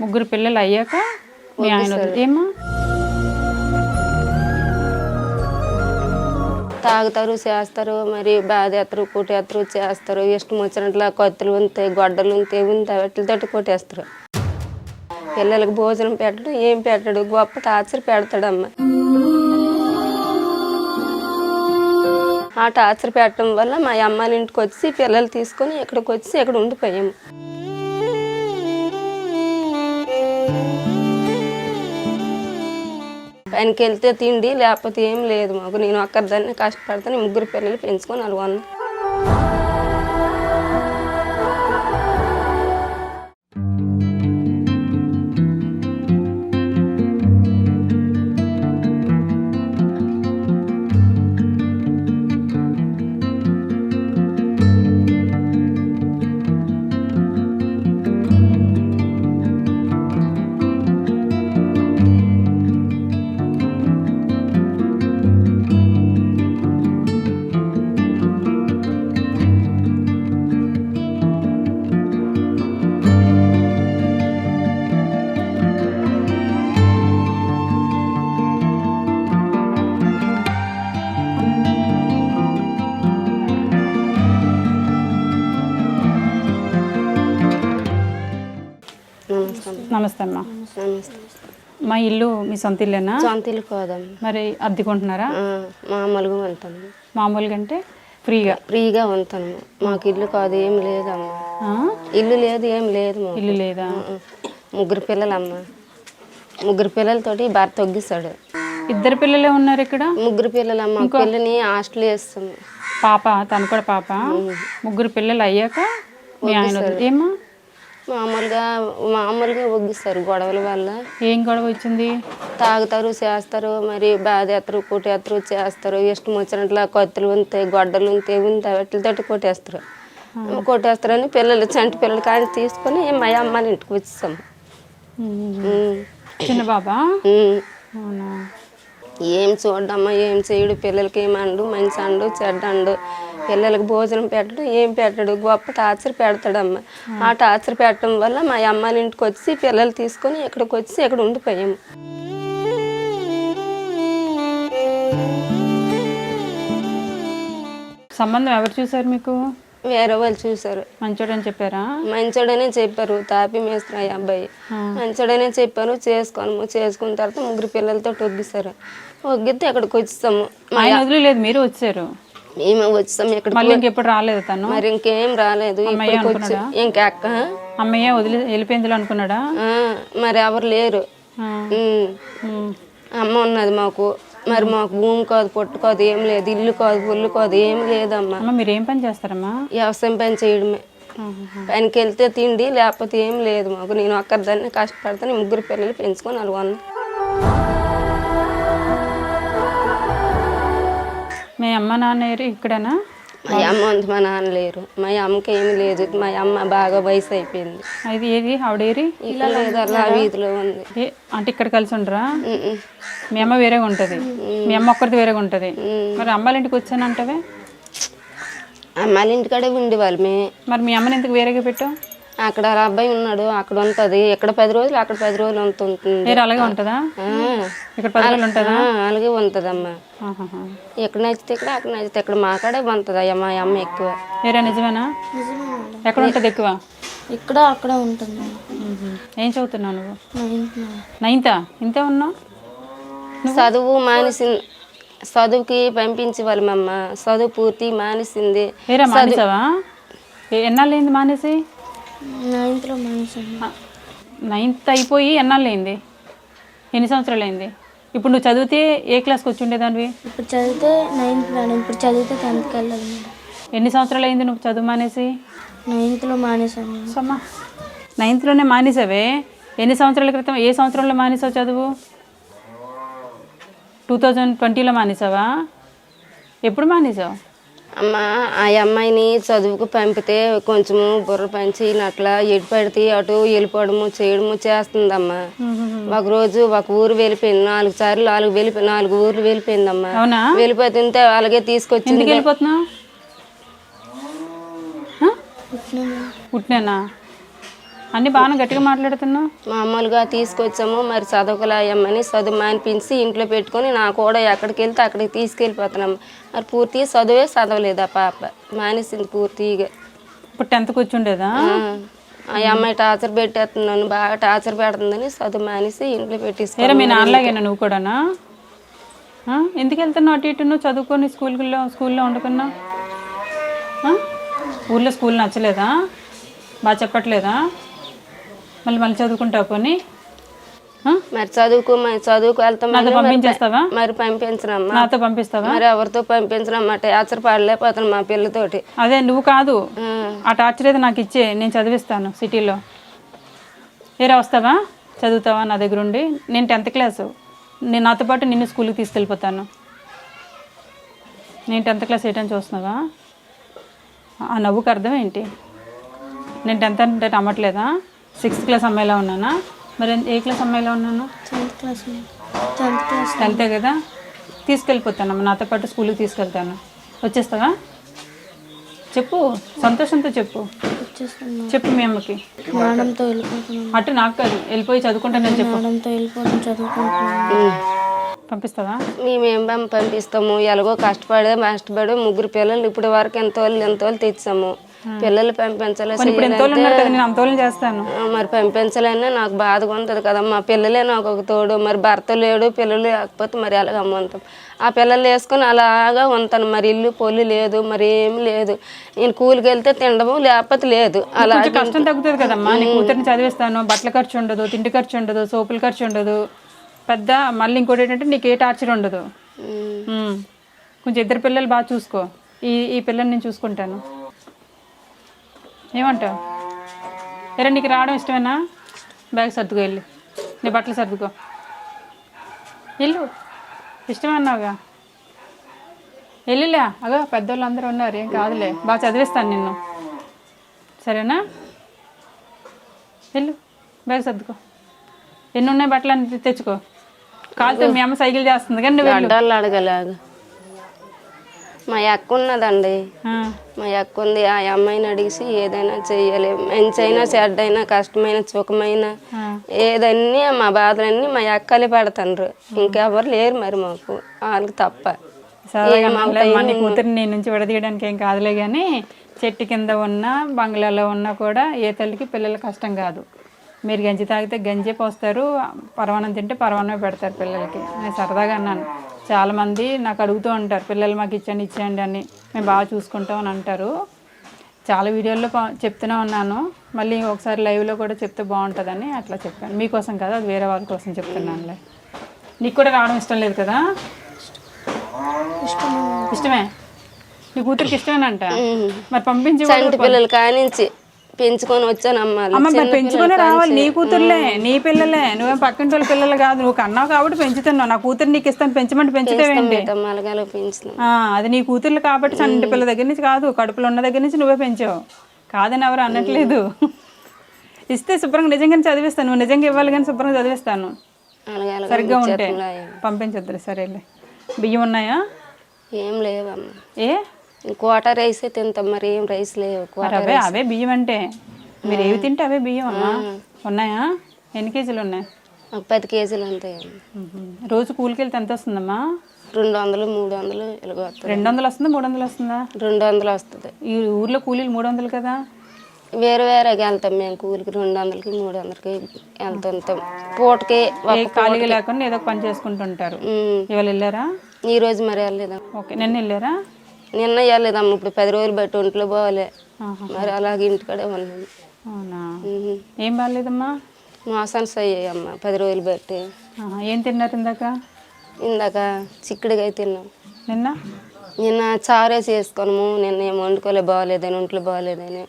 ముగ్గురు పిల్లలు అయ్యాక మీ ఆయన ఏమ్మా? తాగుతారు చేస్తారు మరి బాధేస్తారు కొట్టేస్తారు చేస్తారు. ఇష్టం వచ్చినట్లు కత్తులు ఉంటాయి గొడ్డలు ఉంటాయి ఉంటాయి వాటితోటి కొట్టేస్తారు పిల్లలకు భోజనం పెట్టడు ఏం పెట్టడు గొప్ప టార్చర్ పెడతాడమ్మ. ఆ టార్చర్ పెట్టడం వల్ల మా అమ్మాయిల ఇంటికి వచ్చి పిల్లలు తీసుకొని ఇక్కడికి వచ్చి ఇక్కడ ఉండిపోయాము. పనికి వెళ్తే తిండి లేకపోతే ఏం లేదు మాకు. నేను ఒక్కరిదాన్ని కష్టపడతాను ముగ్గురు పిల్లలు పెంచుకొని అలవాను నమస్తే అమ్మా నమస్తే. మా ఇల్లు మీ సొంత ఇల్లేనా? సొంత ఇల్లు కాదమ్మ మరి అద్దెకుంటున్నారా మామూలుగా ఉంటాను మామూలుగా అంటే ఫ్రీగా? ఫ్రీగా ఉంటాను మాకు ఇల్లు కాదు ఏం లేదమ్మా? ఇల్లు లేదు ఏం లేదు ఇల్లు లేదా? ముగ్గురు పిల్లలమ్మ. ముగ్గురు పిల్లలతోటి భర్త తొగ్గిస్తాడు. ఇద్దరు పిల్లలే ఉన్నారు ఇక్కడ? ముగ్గురు పిల్లలమ్మ. పిల్లని హాస్టల్ వేస్తాము పాప తను కూడా పాప. ముగ్గురు పిల్లలు అయ్యాక మీ ఆయన వదిలి- ఏమ్మా? మామూలుగా మామూలుగా ఒగ్గిస్తారు గొడవల వల్ల. ఏం గొడవ వచ్చింది? తాగుతారు చేస్తారు మరి బాధేస్తారు కొట్టేస్తారు చేస్తారు. ఇష్టం వచ్చినట్లు కత్తులు ఉంటాయి గొడ్డలు ఉంటాయి ఉంటాయి వాటితోటి కొట్టేస్తారు. కొట్టేస్తారని పిల్లలు చంటి పిల్లలు కానీ తీసుకొని మా అమ్మ ఇంటికి వచ్చేసాము. ఉమ్. చిన్న బాబా? ఏం చూడమ్మా ఏం చేయడు. పిల్లలకి ఏం అండు మంచి అండు చెడ్డ అండు. పిల్లలకి భోజనం పెట్టడు ఏం పెట్టడు. గొప్ప టార్చర్ పెడతాడమ్మా. ఆ టార్చర్ పెట్టడం వల్ల మా అమ్మాయిల ఇంటికి వచ్చి పిల్లలు తీసుకొని ఇక్కడికి వచ్చి ఇక్కడ ఉండిపోయాము సంబంధం ఎవరు చూసారు మీకు? వేరే వాళ్ళు చూశారు. మంచోడని చెప్పారా? మంచోడనే చెప్పారు తాపి మేస్త్రి అబ్బాయి. మంచోడనే చెప్పారు చేసుకోను చేసుకున్న తర్వాత ముగ్గురు పిల్లలతో ఒగ్గిస్తారు ఒగ్గితే ఇక్కడికి వచ్చేస్తాము. ఆయన వదిలేదు మీరు వచ్చారు. మేము వచ్చాము ఇక్కడ మళ్ళీ ఇంకెప్పుడు రాలేదు తను? మరి ఇంకేం రాలేదు. వచ్చి ఇంకెక్క అమ్మయ్య వదిలి వెళ్ళిపోయిందిలే అనుకున్నాడా? మరి ఎవరు లేరు. అమ్మ ఉన్నది మాకు. మరి మాకు భూమి కాదు పొట్టు కాదు ఏం లేదు. ఇల్లు కాదు పుల్లు కాదు ఏం లేదమ్మా. అమ్మ మీరు ఏం పని చేస్తారమ్మా? వ్యవసాయం పని చేయడమే. పనికి వెళ్తే తిండి లేకపోతే ఏం లేదు మాకు. నేను ఒక్కరిదాన్ని కష్టపడతాను ముగ్గురు పిల్లలు పెంచుకొని అలవాను మీ అమ్మ నాన్న ఇక్కడనా? మా అమ్మ ఉంది మా నాన్న లేరు. మా అమ్మకి ఏమి లేదు. మా అమ్మ బాగా వయసు అయిపోయింది. ఇది ఏది? ఆవిడేరి లేదు అలా వీధిలో ఉంది. ఏ అంటే ఇక్కడ కలిసి ఉండరా. మీ అమ్మ వేరేగా ఉంటుంది. మీ అమ్మ ఒక్కరిది వేరేగా ఉంటుంది. మరి అమ్మాళ్ళ ఇంటికి వచ్చానంటవే అమ్మాయిల ఇంటికాడే ఉండేవాళ్ళు మే మరి మీ అమ్మని ఎందుకు వేరేగా పెట్టావు? అక్కడ అబ్బాయి ఉన్నాడు అక్కడ ఉంటది. ఇక్కడ పది రోజులు అక్కడ పది రోజులు ఉంటుంది అలాగే ఉంటుందా? ఇక్కడ పది రోజులు ఉంటుందా? ఆ, అలాగే ఉంటదమ్మా. ఎక్కడ నచ్చితే ఇక్కడ అక్కడ నచ్చితే ఇక్కడ మా కాడే ఉంటుంది అయ్యా మా అమ్మ ఎక్కువ. వేరే నిజమేనా? ఎక్కడ ఉంటుంది ఎక్కువ? ఇక్కడ అక్కడ ఉంటుంది. ఏం చదువుతున్నావు నువ్వు? నైన్త్ ఇంతే ఉన్నావు? చదువు మానేసింది. చదువుకి పంపించే వాళ్ళమమ్మ చదువు పూర్తి మానేసింది. వేరే మానేసావా? ఏ- ఎన్నాళ్ళు అయింది మానేసి? నైన్త్లో నైన్త్ అయిపోయి ఎన్నాళ్ళు అయింది? ఎన్ని సంవత్సరాలు అయింది? ఇప్పుడు నువ్వు చదివితే ఏ క్లాస్కి వచ్చి ఉండేదానివి? ఇప్పుడు చదివితే నైన్త్ ఇప్పుడు చదివితే టెన్త్కి వెళ్ళాలి. ఎన్ని సంవత్సరాలు అయింది నువ్వు చదువు మానేసి? నైన్త్లో మానేశాను. మేడం సమ్మా. నైన్త్లోనే మానేసావే? ఎన్ని సంవత్సరాల క్రితం ఏ సంవత్సరంలో మానేసావు చదువు? టూ థౌజండ్ ట్వంటీలో మానేసావా? ఎప్పుడు మానేసావు? అమ్మ ఆ అమ్మాయిని చదువుకు పంపితే కొంచెము బుర్ర పంచినట్ల ఎటు పడితే అటు వెళ్ళిపోవడము చేయడము చేస్తుందమ్మా. ఒక రోజు ఒక ఊరు వెళ్ళిపోయింది నాలుగు సార్లు నాలుగు వెళ్ళిపోయి నాలుగు ఊర్లు వెళ్ళిపోయిందమ్మా. అవునా? వెళ్ళిపోతుంటే అలాగే తీసుకొచ్చింది. ఎందుకు వెళ్ళిపోతున్నావు? పుట్టిన అన్ని బాగా గట్టిగా మాట్లాడుతున్నావు మామూలుగా తీసుకొచ్చాము మరి చదువుకులాయమ్మని చదువు మానిపించి ఇంట్లో పెట్టుకొని నా కూడా ఎక్కడికి వెళ్తే అక్కడికి తీసుకెళ్ళిపోతున్నాము మరి పూర్తిగా చదువే చదవలేదు ఆ పాప? మానేసింది పూర్తిగా. ఇప్పుడు టెన్త్ కూర్చుండేదా? ఆ, అమ్మాయి టార్చర్ పెట్టేస్తున్నాను బాగా టార్చర్ పెడుతుందని చదువు మానేసి ఇంట్లో ఏరా పెట్టేసుకో మీ నాన్నలాగేనా నువ్వు కూడానా? ఆ? ఎందుకు వెళ్తున్నావు అటు ఇటు? నువ్వు చదువుకొని స్కూల్లో స్కూల్లో వండుకున్నా? ఊర్లో స్కూల్ నచ్చలేదా? బాగా చెప్పట్లేదా? మళ్ళీ మళ్ళీ చదువుకుంటావు పోనీ? మరి చదువుకు మరి చదువుకు వెళ్తాం నాతో పంపించేస్తావా? మరి పంపించనమ్మా. నాతో పంపిస్తావా? మరి ఎవరితో పంపించనమ్మా టార్చర్ పడలేకపోతాను మా పిల్లతోటి. అదే నువ్వు కాదు. ఆ, టార్చర్ అయితే నాకు ఇచ్చే నేను చదివిస్తాను సిటీలో. ఏరా వస్తావా? చదువుతావా నా దగ్గర ఉండి? నేను టెన్త్ క్లాసు. నేను నాతో పాటు నిన్ను స్కూల్కి తీసుకెళ్ళిపోతాను. నేను టెన్త్ క్లాస్ ఏంటని చూస్తున్నావా? ఆ నవ్వుకు అర్థం ఏంటి? నేను టెన్త్ అంటే నమ్మట్లేదా? సిక్స్త్ క్లాస్ అమ్మాయిలా ఉన్నానా? మరి ఏ క్లాస్ అమ్మాయిలా ఉన్నాను? టెన్త్ క్లాస్ టెన్త్ క్లాస్ టెన్తే కదా? తీసుకెళ్ళిపోతానమ్మా నాతో పాటు స్కూల్కి తీసుకెళ్తాను. వచ్చేస్తావా? చెప్పు సంతోషంతో చెప్పు. చెప్పు మీ అమ్మకి. మేడంతో అటు నాకు కాదు వెళ్ళిపోయి చదువుకుంటానని చెప్పు. మేడంతో. పంపిస్తావా? మేమేం పంపిస్తాము? ఎలాగో కష్టపడే కష్టపడి ముగ్గురు పిల్లలు ఇప్పటి వరకు ఎంత వాళ్ళు ఎంత వాళ్ళు తెచ్చాము. పిల్లలు పంపించాలి మరి ఇప్పుడు ఎంతోళ్ళు ఉన్నారు కదా నేను అంతోళ్ళు చేస్తాను. మరి పంపించాలన్నా నాకు బాధగా ఉంటుంది కదా. మా పిల్లలే నాకు ఒక తోడు మరి భర్త లేడు పిల్లలు లేకపోతే మరి అలాగ అమ్మంతాం ఆ పిల్లలు వేసుకొని అలాగా ఉంటాను. మరి ఇల్లు పొల్లు లేదు మరి ఏం లేదు. నేను కూలికి వెళ్తే తినడము లేకపోతే లేదు. అలా కష్టం తగ్గుతుంది కదమ్మా. నీ కూతురిని చదివిస్తాను బట్టల ఖర్చు ఉండదు తిండి ఖర్చు ఉండదు సోపుల ఖర్చు ఉండదు. పెద్ద మళ్ళీ ఇంకోటి ఏంటంటే నీకు ఏ టార్చర్ ఉండదు. కొంచెం ఇద్దరు పిల్లలు బాగా చూసుకో. ఈ ఈ పిల్లని నేను చూసుకుంటాను. ఏమంటావు? ఎరా నీకు రావడం ఇష్టమేనా? బ్యాగ్ సర్దుకో వెళ్ళి. నీ బట్టలు సర్దుకో. వెళ్ళు. ఇష్టమే అన్నావుగా వెళ్ళిలే. అగో పెద్దోళ్ళు అందరూ ఉన్నారు. ఏం కాదులే. బాగా చదివిస్తాను నిన్ను. సరేనా? వెళ్ళు. బ్యాగ్ సర్దుకో. ఎన్ని ఉన్నాయి బట్టలు అన్ని తెచ్చుకో. కాలుతో మీ అమ్మ సైకిల్ చేస్తుంది కానీ నువ్వు అడగలాగా మా అక్క ఉన్నదండి. మా అక్క ఉంది. ఆ అమ్మాయిని అడిగిసి ఏదైనా చెయ్యాలి మంచైనా చెడ్డైనా కష్టమైన సుఖమైన. ఏదన్నీ మా బాధలన్నీ మా అక్కలే పడతాండ్రు. ఇంకెవరు లేరు మరి మాకు. వాళ్ళకి తప్ప. సరదాగా మనలే మన నీ కూతురిని నీ నుంచి విడదీయడానికి ఏం కాదులే కానీ చెట్టు కింద ఉన్నా బంగ్లాలో ఉన్నా కూడా ఏ తల్లికి పిల్లల కష్టం కాదు. మీరు గంజి తాగితే గంజి పోస్తారు. పరవానం తింటే పరవానమే పెడతారు పిల్లలకి. నేను సరదాగా అన్నాను. చాలామంది నాకు అడుగుతూ ఉంటారు పిల్లలు మాకు ఇచ్చండి ఇచ్చేయండి అని. మేము బాగా చూసుకుంటాం అని అంటారు. చాలా వీడియోల్లో చెప్తూనే ఉన్నాను. మళ్ళీ ఒకసారి లైవ్లో కూడా చెప్తే బాగుంటుందని అట్లా చెప్పాను. మీకోసం కదా అది వేరే వాళ్ళ కోసం చెప్తున్నానులే. నీకు కూడా రావడం ఇష్టం లేదు కదా? ఇష్టమే? నీ కూతురికి ఇష్టమేనంట? మరి పంపించి పిల్లలు కానించి. పెంచుకొని వచ్చాను అమ్మ పెంచుకొని రావాలి. నీ కూతుర్లే నీ పిల్లలే. నువ్వేం పక్కింటి వాళ్ళ పిల్లలు కాదు. నువ్వు కన్నావు కాబట్టి పెంచుతున్నావు. నా కూతురు నీకు ఇస్తాను. పెంచమంటే పెంచుతావేంటి? అది నీ కూతుర్లు కాబట్టి చంటి పిల్ల దగ్గర నుంచి కాదు. కడుపులో ఉన్న దగ్గర నుంచి నువ్వే పెంచావు. కాదని ఎవరు అనట్లేదు. ఇస్తే శుభ్రంగా నిజంగానే చదివిస్తాను. నువ్వు నిజంగా ఇవ్వాలి కానీ శుభ్రంగా చదివిస్తాను. సరిగ్గా ఉంటే పంపించొద్దులే సరేలే. బియ్యం ఉన్నాయా? ఏం లేవమ్మ. ఏ? కోట రైసే తింటాం మరి ఏం రైస్ లేవు అవే అవే బియ్యం అంటే. మీరు ఏవి తింటే అవే బియ్యం అమ్మా? ఉన్నాయా? ఎన్ని కేజీలు ఉన్నాయి? ఒక పది కేజీలు ఉంటాయి. రోజు కూలికి వెళ్తే ఎంత వస్తుందమ్మా? రెండు వందలు మూడు వందలు ఇలాగ వస్తుంది రెండు వందలు వస్తుందా? మూడు వందలు వస్తుందా. రెండు వందలు వస్తుంది ఈ ఊర్లో కూలీలు మూడు వందలు కదా? వేరే వేరేగా వెళ్తాం మేము కూలికి రెండు వందలకి మూడు వందలకి వెళ్తుంటాం. పూటకి ఒక ఏ ఖాళీగా లేకుండా ఏదో ఒక పని చేసుకుంటుంటారు. ఉమ్, ఇవాళ వెళ్ళారా? ఈ రోజు మరి వెళ్ళలేదాం ఓకే నిన్న వెళ్ళారా? నిన్న వెళ్ళలేదమ్మ ఇప్పుడు పది రోజులు బట్టి ఒంట్లో పోవాలి. మరి అలాగే ఇంటికాడే ఉన్నాను. అవునా? ఏం బాగాలేదమ్మా? మోసాన్స్ అయ్యాయమ్మ పది రోజులు బట్టి. ఏం తిన్నారు ఇందాక ఇందాక చిక్కుడుగా తిన్నాం. నిన్న? నిన్న చారేసి వేసుకోనము నిన్న ఏం వండుకోలే బాగోలేదని ఒంట్లో బాగోలేదని.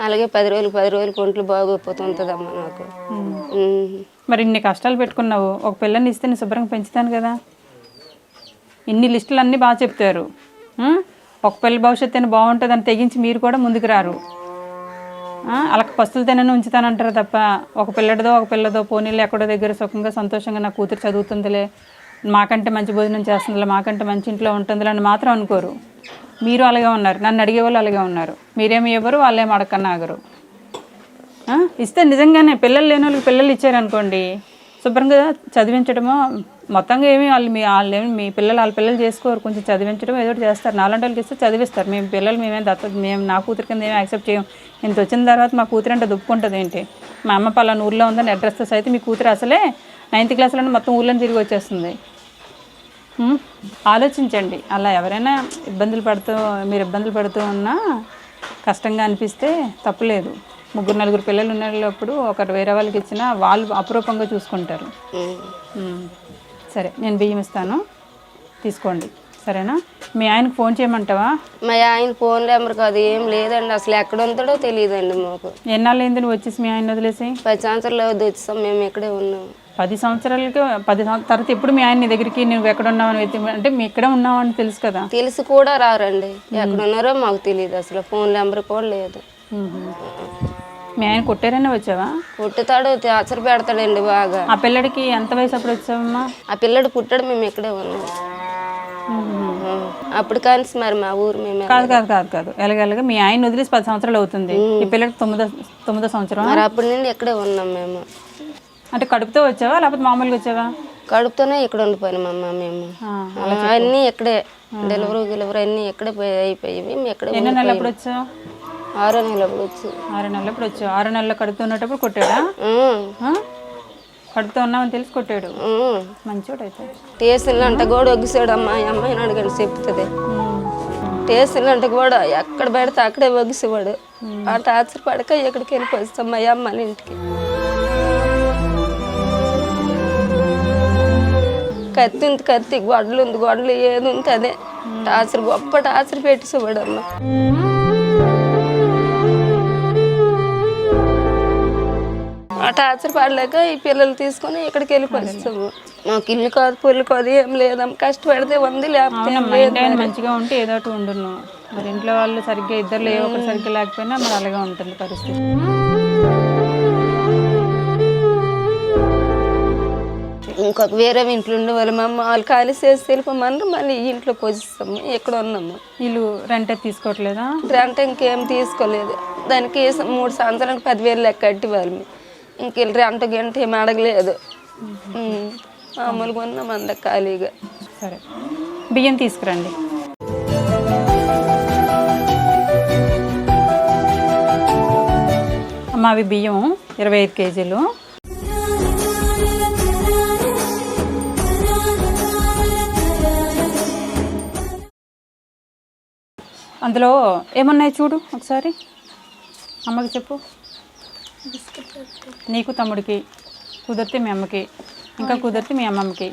అలాగే పది రోజులు పది రోజులకి ఒంట్లో బాగోపోతుంటుందమ్మా నాకు. మరి ఇన్ని కష్టాలు పెట్టుకున్నావు. ఒక పిల్లని ఇస్తే నేను శుభ్రంగా పెంచుతాను కదా. ఇన్ని లిస్టులు అన్నీ బాగా చెప్తారు. ఒక పిల్ల భవిష్యత్తు అయినా బాగుంటుందని తెగించి మీరు కూడా ముందుకు రారు. అలా పస్తులు తినని ఉంచుతానంటారు తప్ప ఒక పిల్లడిదో ఒక పిల్లదో పోనీళ్ళు ఎక్కడో దగ్గర సుఖంగా సంతోషంగా నా కూతురు చదువుతుందిలే. మాకంటే మంచి భోజనం చేస్తుందిలే మాకంటే మంచి ఇంట్లో ఉంటుందిలే అని మాత్రం అనుకోరు. మీరు అలాగే ఉన్నారు. నన్ను అడిగే వాళ్ళు అలాగే ఉన్నారు. మీరేమి ఇవ్వరు వాళ్ళేం అడగన్నా ఆగరు. ఇస్తే నిజంగానే పిల్లలు లేని వాళ్ళకి పిల్లలు ఇచ్చారనుకోండి శుభ్రంగా చదివించడమో మొత్తంగా ఏమి వాళ్ళు మీ వాళ్ళు ఏమి మీ పిల్లలు వాళ్ళ పిల్లలు చేసుకోరు. కొంచెం చదివించడం ఏదో చేస్తారు. నాలాంటి వాళ్ళకి ఇస్తే చదివిస్తారు. మేము పిల్లలు మేమేం దత్త మేము నా కూతురు కింద ఏమి యాక్సెప్ట్ చేయం. ఇంత వచ్చిన తర్వాత మా కూతురు అంటే దుప్పుకుంటుంది ఏంటి? మా అమ్మ పలానా ఊర్లో ఉందని అడ్రస్తో అయితే మీ కూతురు అసలే నైన్త్ క్లాస్లో మొత్తం ఊర్లో తిరిగి వచ్చేస్తుంది. ఆలోచించండి. అలా ఎవరైనా ఇబ్బందులు పడుతూ మీరు ఇబ్బందులు పడుతూ ఉన్నా కష్టంగా అనిపిస్తే తప్పులేదు. ముగ్గురు నలుగురు పిల్లలు ఉన్నప్పుడు ఒకరు వేరే వాళ్ళకి ఇచ్చినా వాళ్ళు అపురూపంగా చూసుకుంటారు. సరే నేను బియ్యం ఇస్తాను. తీసుకోండి. సరేనా? మీ ఆయనకు ఫోన్ చేయమంటావా? మా ఆయన ఫోన్ నెంబర్ కాదు ఏం లేదండి. అసలు ఎక్కడ ఉంటాడో తెలియదండి మాకు. ఎన్నాళ్ళు అయింది నువ్వు వచ్చేసి మీ ఆయన వదిలేసి? పది సంవత్సరాలు అవుద్ది వచ్చేసాం మేము ఇక్కడే ఉన్నాం. పది సంవత్సరాలకి పది సంవత్సరాల తర్వాత ఎప్పుడు మీ ఆయన నీ దగ్గరికి నువ్వు ఎక్కడ ఉన్నావని వెతి అంటే మీ ఇక్కడే ఉన్నావని తెలుసు కదా? తెలిసి కూడా రారండి. ఎక్కడ ఉన్నారో మాకు తెలియదు. అసలు ఫోన్ నెంబర్ కూడా లేదు. మీ ఆయన కొట్టారనే వచ్చావా? పుట్టుతాడు టార్చర్ పెడతాడండి బాగా. ఆ పిల్లడికి ఎంత వయసు అప్పుడు వచ్చావమ్మా? ఆ పిల్లడు పుట్టాడు మేము ఇక్కడే ఉన్నాం. అప్పుడు కానీ మరి మా ఊరు మేము కాదు కాదు కాదు కాదు. ఎలాగెలాగా మీ ఆయన వదిలేసి పది సంవత్సరాలు అవుతుంది. ఈ పిల్లడికి తొమ్మిదో తొమ్మిదో సంవత్సరం? మరి అప్పటి నుండి ఇక్కడే ఉన్నాం మేము. అంటే కడుపుతో వచ్చావా లేకపోతే మామూలుగా వచ్చావా? కడుపుతోనే ఇక్కడ ఉండిపోయినాం అమ్మ మేము. అన్నీ ఇక్కడే. డెలివరీ గిలివరీ అన్నీ ఇక్కడే పోయి అయిపోయి మేము ఇక్కడే ఎన్నో నెలలు అప్పుడు వచ్చావు? ఆరో నెలలు అప్పుడు వచ్చి. ఆరు నెలలు అప్పుడు వచ్చావు ఆరు నెలలు కడుపుతో ఉన్నప్పుడు కొట్టాడా? ఆ? కడుపుతో ఉన్నామని తెలిసి కొట్టాడు. మంచోడు అయితే స్టేషన్లో అంటే కూడా ఒగ్గిసాడు అమ్మ ఈ అమ్మాయిని అడగండి చెప్తుంది. ఉమ్. అంటే కూడా ఎక్కడ పెడితే అక్కడే ఒగ్గిసేవాడు. ఆ టార్చర్ పడక ఇక్కడికి వెళ్ళిపోతాం మా అమ్మ వాళ్ళ ఇంటికి. కత్తి ఉంది కత్తి గొడ్డలు ఉంది గొడ్డలు ఏది ఉంది అదే. టార్చర్ గొప్ప టార్చర్ పెట్టేసేవాడు అమ్మ. టార్చర్ పడలేక ఈ పిల్లలు తీసుకొని ఇక్కడికి వెళ్ళిపోతాము మాకు ఇల్లు కాదు పొల్లు కాదు ఏం లేదమ్మ కష్టపడితే ఉంది లేకపోతే ఏం లేదు మంచిగా ఉంటే ఏదో ఒకటి ఉండును. మరి ఇంట్లో వాళ్ళు సరిగ్గా ఇద్దరు ఏ ఒకరు సరిగ్గా లేకపోయినా మరి అలాగే ఉంటుంది పరిస్థితి. ఇంకొక వేరే ఇంట్లో ఉండే వాళ్ళు మా అమ్మ వాళ్ళు ఖాళీ చేసి వెళ్ళిపోమన్నారు మళ్ళీ ఈ ఇంట్లోకి వచ్చేస్తాము ఇక్కడ ఉన్నాము. వీళ్ళు రెంట్ తీసుకోవట్లేదా? రెంట్ ఇంకేం తీసుకోలేదు. దానికి మూడు సంవత్సరాలకు పదివేలు లెక్క కట్టి వాళ్ళు ఇంక రెంట్ గంట ఏం అడగలేదు. మామూలుగా ఉన్నాం అంత ఖాళీగా సరే బియ్యం తీసుకురండి అమ్మ అవి బియ్యం ఇరవై ఐదు కేజీలు అందులో ఏమున్నాయి చూడు ఒకసారి అమ్మకి చెప్పు. నీకు తమ్ముడికి కుదిరితే మీ అమ్మకి ఇంకా కుదిరితే మీ అమ్మమ్మకి.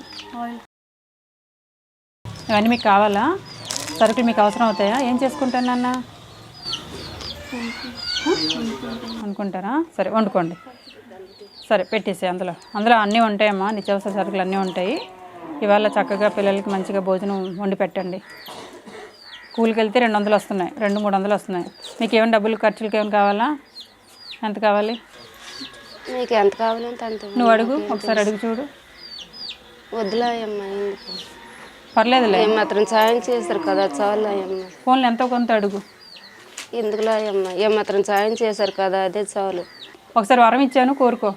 ఇవన్నీ మీకు కావాలా? సరుకులు మీకు అవసరం అవుతాయా? ఏం చేసుకుంటాను నాన్న? అనుకుంటారా సరే వండుకోండి. సరే పెట్టేసి అందులో. అందులో అన్నీ ఉంటాయమ్మా నిత్యావసర సరుకులు అన్నీ ఉంటాయి. ఇవాళ చక్కగా పిల్లలకి మంచిగా భోజనం వండి పెట్టండి. కూలికి వెళ్తే రెండు వందలు వస్తున్నాయి రెండు మూడు వందలు వస్తున్నాయి. మీకు ఏమైనా డబ్బులు ఖర్చులకి ఏమైనా కావాలా? ఎంత కావాలి? మీకు ఎంత కావాలంటే అంత నువ్వు అడుగు ఒకసారి అడుగు చూడు. వద్దులా అమ్మ పర్లేదులే. ఏం మాత్రం సాయం చేశారు కదా చాలా అమ్మ ఫోన్లో ఎంతో కొంత అడుగు. ఎందుకులా అమ్మ ఏం మాత్రం సాయం చేశారు కదా అదే చాలు. ఒకసారి వరం ఇచ్చాను కోరుకో.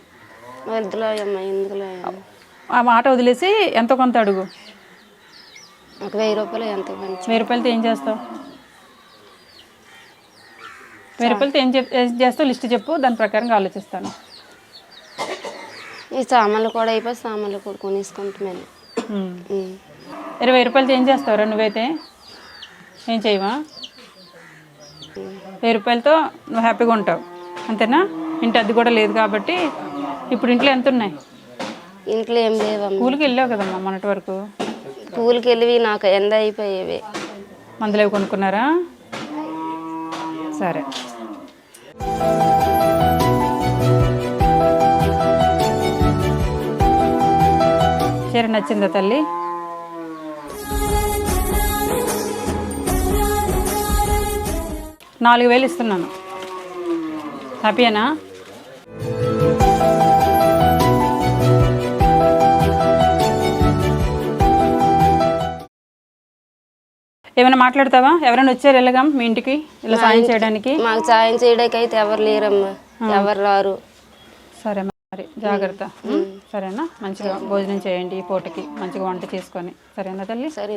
వద్దులా అమ్మ ఎందుకులా ఆ మాట వదిలేసి ఎంతో కొంత అడుగు. ఒక వెయ్యి రూపాయలు ఎంత వెయ్యి రూపాయలతో ఏం చేస్తావు? వెయ్యి రూపాయలతో ఏం చెప్ చేస్తావు? లిస్ట్ చెప్పు దాని ప్రకారంగా ఆలోచిస్తాను. ఈ సామాన్లు కూడా అయిపోయి సామాన్లు కూడా కొనేసుకుంటున్నాను. ఇరవై రూపాయలతో ఏం చేస్తావురా నువ్వైతే? ఏం చేయవా? వెయ్యి రూపాయలతో నువ్వు హ్యాపీగా ఉంటావు. అంతేనా? ఇంటి అద్దె కూడా లేదు కాబట్టి ఇప్పుడు ఇంట్లో ఎంత ఉన్నాయి? ఇంట్లో ఏం లేవమ్మ. స్కూల్కి వెళ్ళావు కదమ్మా మొన్నటి వరకు? పూలకి వెళ్ళి నాకు ఎండ అయిపోయేవి. మందులు కొనుక్కున్నారా? సరే. చీర నచ్చిందా తల్లి? నాలుగు వేలు ఇస్తున్నాను. హ్యాపీయేనా? ఏమైనా మాట్లాడతావా? ఎవరైనా వచ్చారు వెళ్ళగా మీ ఇంటికి? ఇలా సాయం చేయడానికి? మాకు సాయం చేయడానికి అయితే ఎవరు లేరమ్మా. ఎవరు రారు. సరే మరి జాగ్రత్త? సరేనా? మంచిగా భోజనం చేయండి ఈ పూటకి. మంచిగా వంట చేసుకొని. సరేనా తల్లి? సరే.